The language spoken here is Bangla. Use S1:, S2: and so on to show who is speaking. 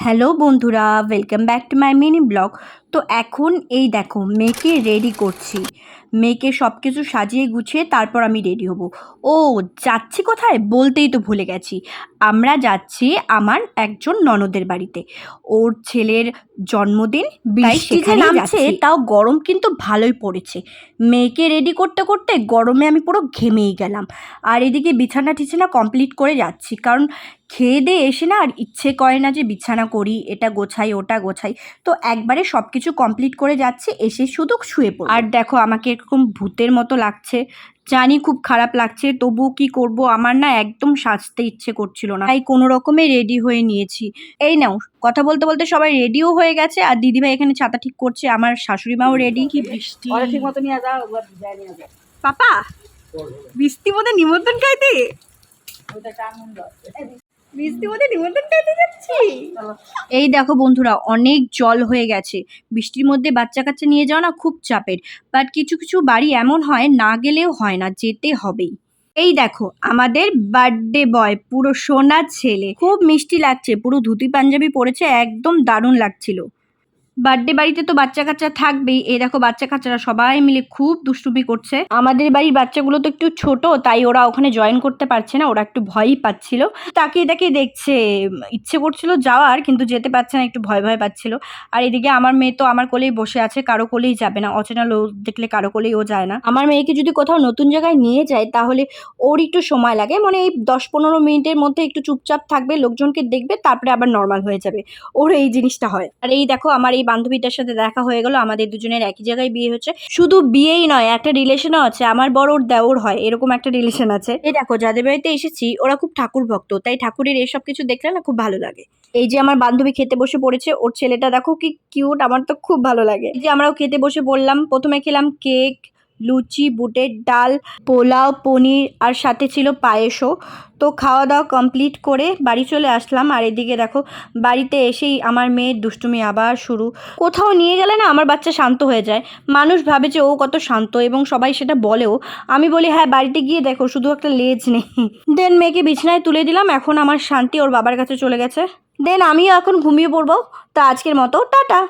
S1: হ্যালো বন্ধুরা welcome back to my mini blog তো এখন এই দেখো, মেয়েকে রেডি করছি। মেয়েকে সব কিছু সাজিয়ে গুছিয়ে তারপর আমি রেডি হব। ও যাচ্ছি কোথায়? বলতেই তো ভুলে গেছি। আমরা যাচ্ছি আমার একজন ননদের বাড়িতে। ওর ছেলের জন্মদিন তাই
S2: বৃষ্টি যে নামছে,
S1: তাও গরম কিন্তু ভালোই পড়েছে। মেয়েকে রেডি করতে করতে গরমে আমি পুরো ঘেমেই গেলাম। আর এদিকে বিছানা টিছানা কমপ্লিট করে যাচ্ছি। কারণ খেয়ে দিয়ে এসে না আর ইচ্ছে করে না যে বিছানা করি এটা গোছাই ওটা গোছাই। তো একবারে সব কিছু কমপ্লিট করে যাচ্ছি এসে শুধু শুয়ে পড়ি আর দেখো আমাকে এরকম ভূতের মতো লাগছে। জানি খুব খারাপ লাগছে তবু কি করব? আমার না একদম সাজতে ইচ্ছে করছিল না। তাই কোনো রকমে রেডি হয়ে নিয়েছি। এই নাও কথা বলতে বলতে সবাই রেডিও হয়ে গেছে আর দিদিভাই এখানে ছাতা ঠিক করছে আমার শাশুড়ি মাও রেডি কি বৃষ্টি।
S2: ঠিক মতো নিয়ে যাও
S1: পাপা বৃষ্টি মধ্যে নিমন্ত্রণ খাইতে বৃষ্টি মধ্যে নিমন্ত্রণ খাইতে এই দেখো বন্ধুরা, অনেক জল হয়ে গেছে। বৃষ্টির মধ্যে বাচ্চা কাচ্চা নিয়ে যাওয়া না খুব চাপের। বাট কিছু কিছু বাড়ি এমন হয়, না গেলেও হয় না, যেতে হবেই। এই দেখো, আমাদের বার্থডে বয় পুরো সোনার ছেলে। খুব মিষ্টি লাগছে, পুরো ধুতি পাঞ্জাবি পরেছে, একদম দারুণ লাগছিল। বার্থডে বাড়িতে তো বাচ্চা কাচ্চা থাকবেই। এই দেখো, বাচ্চা কাচ্চারা সবাই মিলে খুব দুষ্টুমি করছে। আমাদের বাড়ির বাচ্চাগুলো তো একটু ছোট, তাই ওরা ওখানে জয়েন করতে পারছে না, ওরা একটু ভয়ই পাচ্ছিল। তাকিয়ে তাকিয়ে দেখছে, ইচ্ছে করছিল যাওয়ার, কিন্তু যেতে পারছে না, একটু ভয় ভয় পাচ্ছিল। আর এদিকে আমার মেয়ে তো আমার কোলেই বসে আছে, কারও কোলেই যাবে না। অচেনা লোক দেখলে কারও কোলেই ও যায় না। আমার মেয়েকে যদি কোথাও নতুন জায়গায় নিয়ে যায়, তাহলে ওর একটু সময় লাগে। মানে এই দশ পনেরো মিনিটের মধ্যে একটু চুপচাপ থাকবে, লোকজনকে দেখবে, তারপরে আবার নর্মাল হয়ে যাবে। ওর এই জিনিসটা হয়। আর এই দেখো, আমার এই বান্ধবীটার সাথে দেখা হয়ে গেল, আমাদের দুজনের একই জায়গায় বিয়ে হচ্ছে। শুধু বিয়েই নয়, একটা রিলেশনও আছে, আমার বড় ওর দেওর হয়, এরকম একটা রিলেশন আছে। এই দেখো, যাদের বাড়িতে এসেছি, ওরা খুব ঠাকুর ভক্ত, তাই ঠাকুরের এসব কিছু দেখলে না খুব ভালো লাগে। এই যে আমার বান্ধবী খেতে বসে পড়েছে, ওর ছেলেটা দেখো কি কিউট আমার তো খুব ভালো লাগে। এই যে আমরাও খেতে বসে পড়লাম, প্রথমে খেলাম কেক লুচি, বুটের ডাল, পোলাও, পনির আর সাথে ছিল পায়েসও। তো খাওয়া দাওয়া কমপ্লিট করে বাড়ি চলে আসলাম। আর এদিকে দেখো, বাড়িতে এসেই আমার মেয়ের দুষ্টুমি আবার শুরু। কোথাও নিয়ে গেলে না আমার বাচ্চা শান্ত হয়ে যায়। মানুষ ভাবে যে ও কত শান্ত এবং সবাই সেটা বলেও। আমি বলি হ্যাঁ বাড়িতে গিয়ে দেখো, শুধু একটা লেজ নেই। দেন মেয়েকে বিছনায় তুলে দিলাম। এখন আমার শান্তি ওর বাবার কাছে চলে গেছে। দেন আমিও এখন ঘুমিয়ে পড়ব। তা আজকের মতো, টাটা।